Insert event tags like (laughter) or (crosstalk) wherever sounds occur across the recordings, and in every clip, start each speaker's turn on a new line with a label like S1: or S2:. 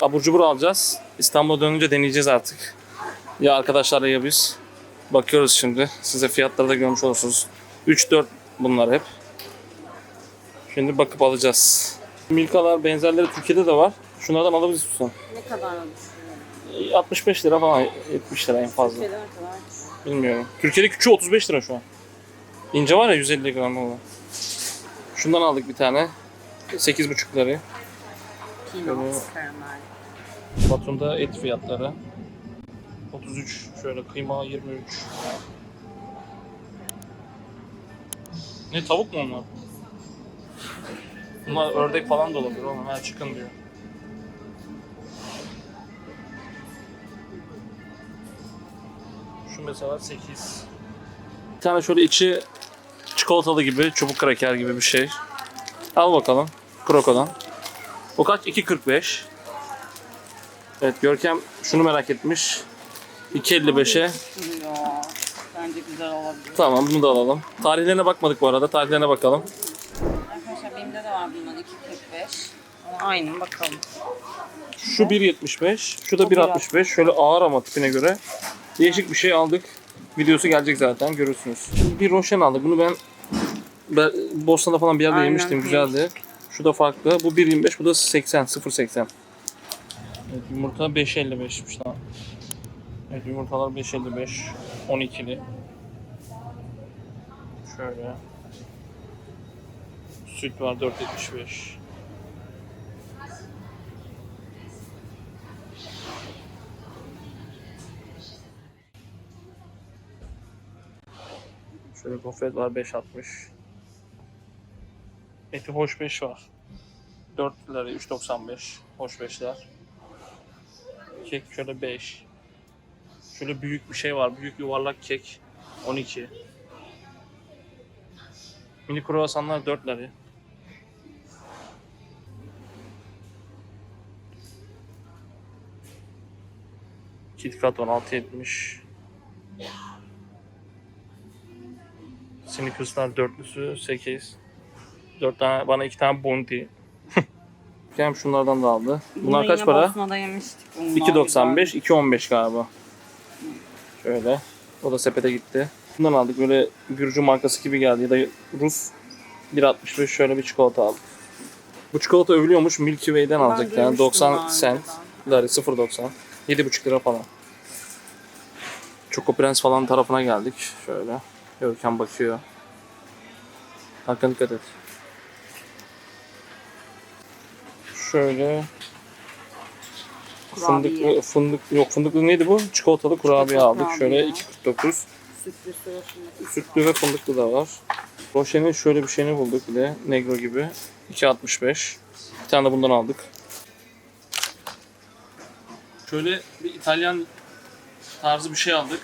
S1: Abur cubur alacağız. İstanbul'a dönünce deneyeceğiz artık. Ya arkadaşlarla ya biz. Bakıyoruz şimdi. Size fiyatları da görmüş olursunuz. 3-4 bunlar hep. Şimdi bakıp alacağız. Milkalar benzerleri Türkiye'de de var. Şunlardan alabiliriz tutan.
S2: Ne kadar olmuş?
S1: 65 lira falan 70 lira en fazla.
S2: Türkiye'de ne kadar?
S1: Bilmiyorum. Türkiye'de küçüğü 35 lira şu an. İnce var ya 150 gram olan. Şundan aldık bir tane. 8,5 lira.
S2: Karamel.
S1: Batum'da et fiyatları. 33 şöyle kıyma 23. Ne tavuk mu onlar? Bunlar ördek falan da olabilir oğlum. Ha çıkın diyor. Şu mesela 8. Bir tane şöyle içi çikolatalı gibi, çubuk kraker gibi bir şey. Al bakalım. Kroko'dan. O kaç? 2.45. Evet Görkem şunu merak etmiş. 2.55'e.
S2: Duruyor. Bence güzel olabilir.
S1: Tamam bunu da alalım. Tarihlerine bakmadık bu arada. Tarihlerine bakalım.
S2: Arkadaşlar benim de var bundan 2.45. Ama aynı bakalım.
S1: Şu 1.75, şu da 1.65. Şöyle ağır ama tipine göre. Değişik bir şey aldık. Videosu gelecek zaten görürsünüz. Bir Roşen aldık. Bunu ben, ben Bosna'da falan bir yerde
S2: Aynen,
S1: yemiştim. Güzeldi. Şu da farklı. Bu 1.25, bu da 80, 0.80. Evet, yumurta 5.55'miş tamam. Evet yumurtalar 5.55. 12'li. Şöyle. Süt var 4.75. Şöyle gofret var 5.60. Eti hoş 5 var. 4 lira 3.95. Hoş 5'ler. Kek şöyle 5. Şöyle büyük bir şey var. Büyük yuvarlak kek 12. Mini kruvasanlar 4 lira. KitKat 16.70. Snickers dörtlüsü 8. 4 tane bana 2 tane Bounty. (laughs) Hem şunlardan da aldı. Bunlar kaç para?
S2: Bosna'da yemiştik. Bunlar
S1: 2.95,
S2: güzel.
S1: 2.15 galiba. Şöyle. O da sepete gitti. Bundan aldık böyle Gürcü markası gibi geldi ya da Rus 1.65 şöyle bir çikolata aldık. Bu çikolata övülüyormuş Milky Way'den alacak yani
S2: duymuştum daha
S1: 90 cent. Lari 0.90. 7.5 lira falan. Choco Prens falan tarafına geldik. Şöyle. Görkem bakıyor. Hakan dikkat et. Şöyle fındıklı, fındık yok fındıklı neydi bu? Çikolatalı kurabiye
S2: Çikolatalı
S1: aldık. Şöyle
S2: kurabiye.
S1: 2.49.
S2: Sütlü.
S1: Sütlü ve fındıklı da var. Roşe'nin şöyle bir şeyini bulduk bir de. Negro gibi. 2.65. Bir tane de bundan aldık. Şöyle bir İtalyan tarzı bir şey aldık.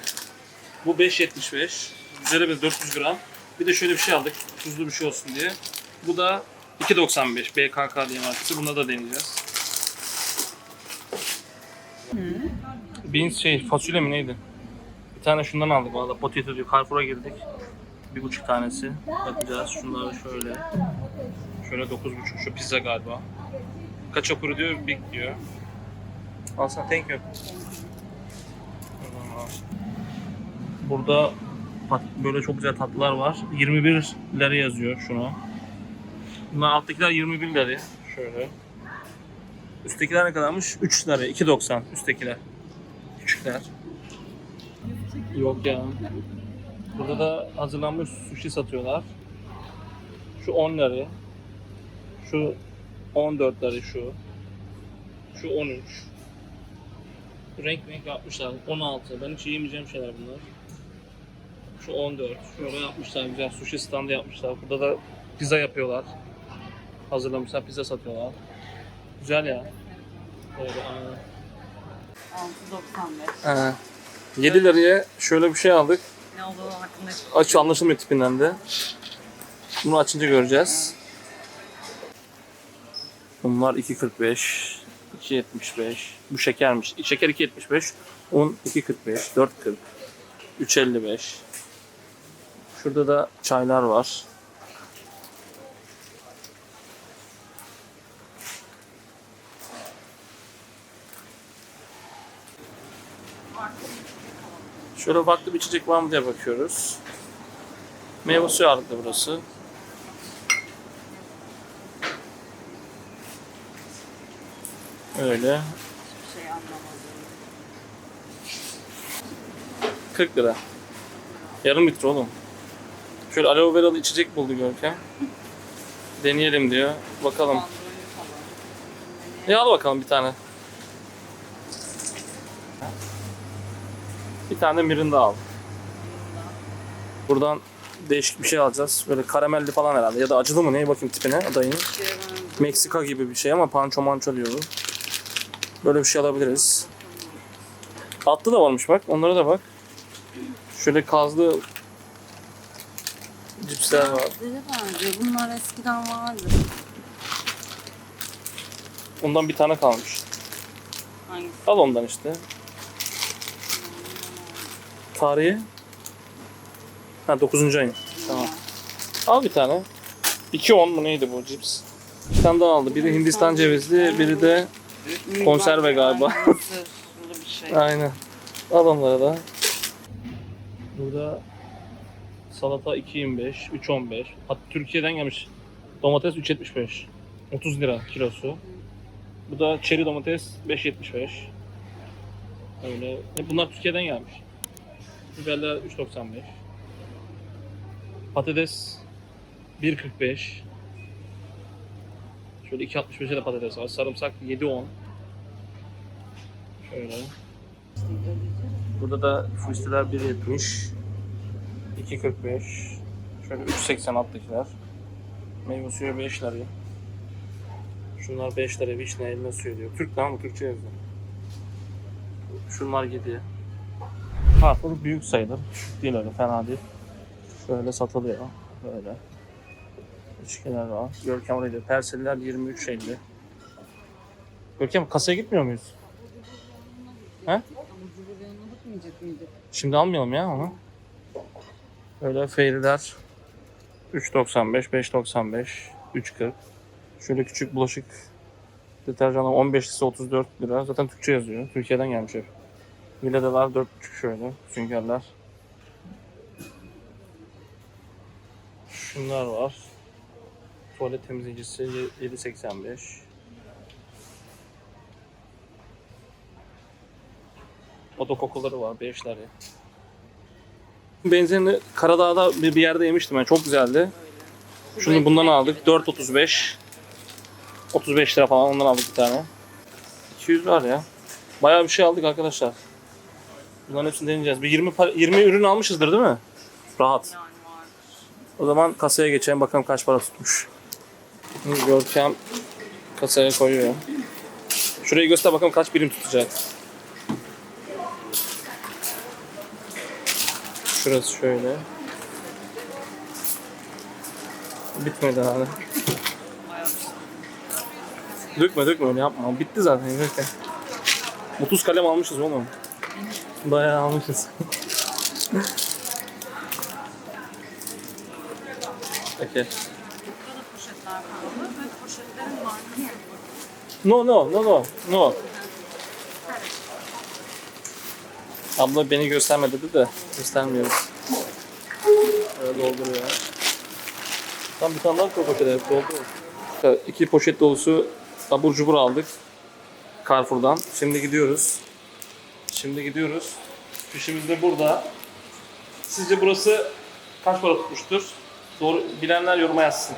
S1: Bu 5.75. Güzel bir 400 gram. Bir de şöyle bir şey aldık. Tuzlu bir şey olsun diye. Bu da 2.95 BKK diye markası. Bunda da deneyeceğiz. Beans şey fasulye mi neydi? Bir tane şundan aldık valla potato diyor. Carrefour'a girdik. Bir buçuk tanesi. Bakacağız. Şunlar şöyle. Şöyle dokuz buçuk. Şu pizza galiba. Kaç okuru diyor? Big diyor. Alsana thank you. Burada böyle çok güzel tatlılar var. 21 lira yazıyor şuna. Bunlar alttakiler 21 lira. Şöyle. Üsttekiler ne kadarmış? 3 lira. 2.90 üsttekiler. Küçükler. Yok ya. Burada da hazırlanmış sushi satıyorlar. Şu 10 lira. Şu 14 lira şu. Şu 13. Renk renk yapmışlar. 16. Ben hiç yiyemeyeceğim şeyler bunlar. Şu 14. Şöyle yapmışlar güzel. Sushi standı yapmışlar. Burada da pizza yapıyorlar. Hazırlamışlar pizza satıyorlar. Güzel ya. Aynen.
S2: 6.95.
S1: Ee, 7 liraya şöyle bir şey aldık.
S2: Ne olduğu hakkında
S1: Aç anlaşılmıyor tipinden de. Bunu açınca göreceğiz. Bunlar 2.45, 2.75. Bu şekermiş. Şeker 2.75, un 2.45, 4.40, 3.55. Şurada da çaylar var. Şöyle farklı bir içecek var mı diye bakıyoruz. Meyve suyu ağırlıklı burası. Öyle.
S2: Hiçbir şey anlamadım.
S1: 40 lira. Yarım litre oğlum. Şöyle aloe veralı içecek buldu Görkem. Deneyelim diyor. Bakalım. E al bakalım bir tane. Bir tane mirinda al. Buradan değişik bir şey alacağız. Böyle karamelli falan herhalde. Ya da acılı mı ne? Bakayım tipine adayın.
S2: Var.
S1: Meksika gibi bir şey ama panço manço diyor bu. Böyle bir şey alabiliriz. Atlı da varmış bak. Onlara da bak. Şöyle kazlı cipsler var.
S2: Bunlar eskiden vardı.
S1: Ondan bir tane kalmış.
S2: Hangisi?
S1: Al ondan işte. Tarihi? Ha 9. ayın. Tamam. Al bir tane. 2.10 mu neydi bu cips? Bir tane daha aldı. Biri Hindistan cevizli, biri de Konserve galiba. (laughs)
S2: Aynen.
S1: Al onları da. Burada salata 2.25, 3.15. Hatta Türkiye'den gelmiş. Domates 3.75. 30 lira kilosu. Bu da çeri domates 5.75. Öyle. E bunlar Türkiye'den gelmiş. Biberler 3.95. Patates 1.45. Şöyle 2.65'e de patates var. Sarımsak 7.10. Şöyle. Burada da fustiler 1.70. 2.45. Şöyle 3.80 alttakiler. Meyve suyu 5 lira. Şunlar 5 lira vişne elma suyu diyor. Türk lan bu Türkçe yazıyor. Şunlar 7. Farklı büyük sayılır. Küçük değil öyle fena değil. Şöyle satılıyor. Böyle. İçkiler var. Görkem oraya diyor. Perseller 23.50. Görkem kasaya gitmiyor muyuz? He? Şimdi almayalım ya onu. Böyle feyriler 3.95, 5.95, 3.40. Şöyle küçük bulaşık deterjanı 15 ise 34 lira. Zaten Türkçe yazıyor. Türkiye'den gelmiş hep. Villade'lar 4.5 şöyle. Süngerler. Şunlar var. Tuvalet temizleyicisi 7.85. Oda kokuları var 5 lira. Benzinli Karadağ'da bir, bir yerde yemiştim ben. Çok güzeldi. Şunu bundan aldık. 4.35. 35 lira falan ondan aldık bir tane. 200 var ya. Bayağı bir şey aldık arkadaşlar. Bunların hepsini deneyeceğiz. Bir 20 par- 20 ürün almışızdır değil mi? Rahat. O zaman kasaya geçelim bakalım kaç para tutmuş. Görkem kasaya koyuyor. Şurayı göster bakalım kaç birim tutacak. Şurası şöyle. Bitmedi hala. Dökme dökme öyle yapma. Bitti zaten. Dökme. 30 kalem almışız oğlum. Bayağı almışız.
S2: Yok.
S1: No no no no no. Abla beni gösterme dedi de göstermiyoruz. Öyle dolduruyor. Tam bir tane daha koy poşete doldur. İki poşet dolusu abur cubur aldık. Carrefour'dan. Şimdi gidiyoruz. Şimdi gidiyoruz. Fişimiz de burada. Sizce burası kaç para tutmuştur? Doğru bilenler yoruma yazsın.